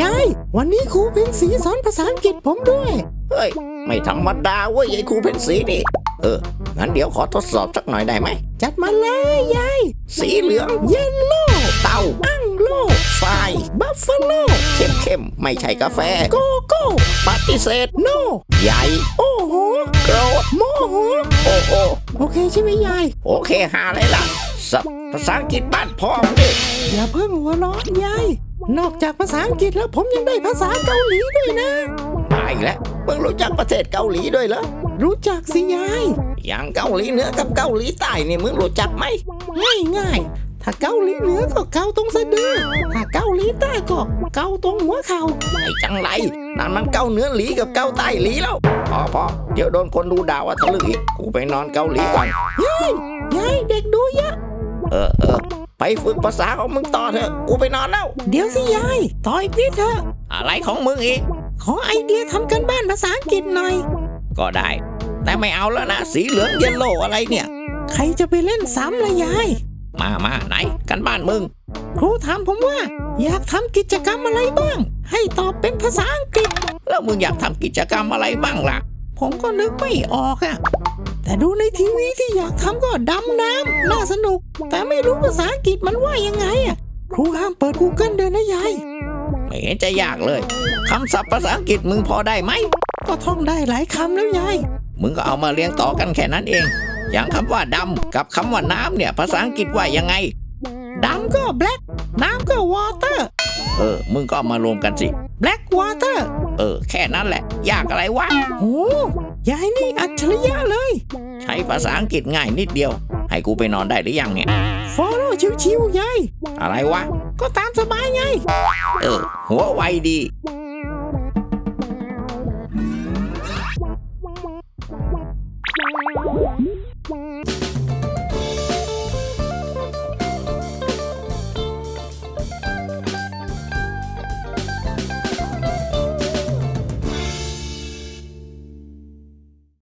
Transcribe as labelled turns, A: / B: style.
A: ยาย วันนี้ครูเพ็ญศรีสอนภาษาอังกฤษผมด้วย
B: เฮ้ย ไม่ธรรมดาเว้ยไอ้ครูเพนสีนี่ เออ งั้นเดี๋ยวขอทดสอบสักหน่อยได้ไหม
A: จัดมาเลยยาย
B: สีเหลือง
A: เยลโล่
B: เต้า
A: อังโล
B: ทราย
A: บัฟฟาโล
B: เข้มเข้มๆไม่ใช่กาแฟ
A: โกโก้
B: ปฏิเสธ
A: โน
B: ใหญ่
A: โอ้โห
B: โกรธ
A: โมโห
B: โอ้โอ
A: โอเคใช่ไหมยาย
B: โอเคหาอะไรล่ะ สับภาษาอังกฤษบ้านพ่อมึงดิ
A: อย่าเพิ่งหัวร้อนยาย นอกจากภาษาอังกฤษแล้วผมยังได้ภาษาเกาหลีด้วยนะ
B: มาอีกแล้วมึงรู้จักประเทศเกาหลีด้วยเหรอ
A: รู้จักสิยาย
B: อย่างเกาหลีเหนือกับเกาหลีใต้นี่มึงรู้จักไหม
A: ง่ายง่ายๆถ้าเกาหลีเหนือก็เกาตรงสะดือ ถ้าเกาหลีใต้ก็เกาตรงหัวเข่า
B: ไอ้จังไรนั่นมันเกาเหนือหลีกับเกาใต้หลีแล้วพอพอเดี๋ยวโดนคนดูด่าว่าทะลึ่งอีกกูไปนอนเกาหลีก่อน
A: ยายยายเด็กดูเยอะ
B: เออเออไปฝึกภาษาของมึงต่อเถอะ กูไปนอนแล้ว
A: เดี๋ยวสิยาย ต่ออีกนิดเถอะ
B: อะไรของมึงอีก
A: ขอไอเดียทำกันบ้านภาษาอังกฤษหน่อย
B: ก็ได้ แต่ไม่เอาแล้วนะ สีเหลืองเยลโล่อะไรเนี่ย
A: ใครจะไปเล่นซ้ำละยาย
B: มามาไหน กันบ้านมึง
A: ครูถามผมว่า อยากทำกิจกรรมอะไรบ้าง ให้ตอบเป็นภาษาอังกฤษ
B: แล้วมึงอยากทำกิจกรรมอะไรบ้างล่ะ
A: ผมก็นึกไม่ออกอะ แต่ดูในทีวีที่อยากทำก็ดำน้ำน่าสนุก แต่ไม่รู้ภาษาอังกฤษมันว่ายังไงอะครูห้ามเปิด Google เดินนะยาย
B: ไม่เห็นจะยากเลยคำศัพท์ภาษาอังกฤษมึงพอได้ไหม
A: ก็ท่องได้หลายคำแล้วยาย
B: มึงก็เอามาเรียงต่อกันแค่นั้นเอง อย่างคำว่าดำกับคำว่าน้ำเนี่ย ภาษาอังกฤษว่ายังไง
A: ดำก็ black น้ำก็ water
B: เออ มึงก็เอามารวมกันสิ
A: black water
B: เออ แค่นั้นแหละ ยากอะไรวะ
A: โอ้ ยายนี่อัจฉริยะเลย
B: ใช้ภาษาอังกฤษง่ายนิดเดียว ให้กูไปนอนได้หรือยังเนี่ย
A: follow ชิวๆยาย
B: อะไรวะ
A: ก็ตามสบายไง
B: เออ หัวไวดี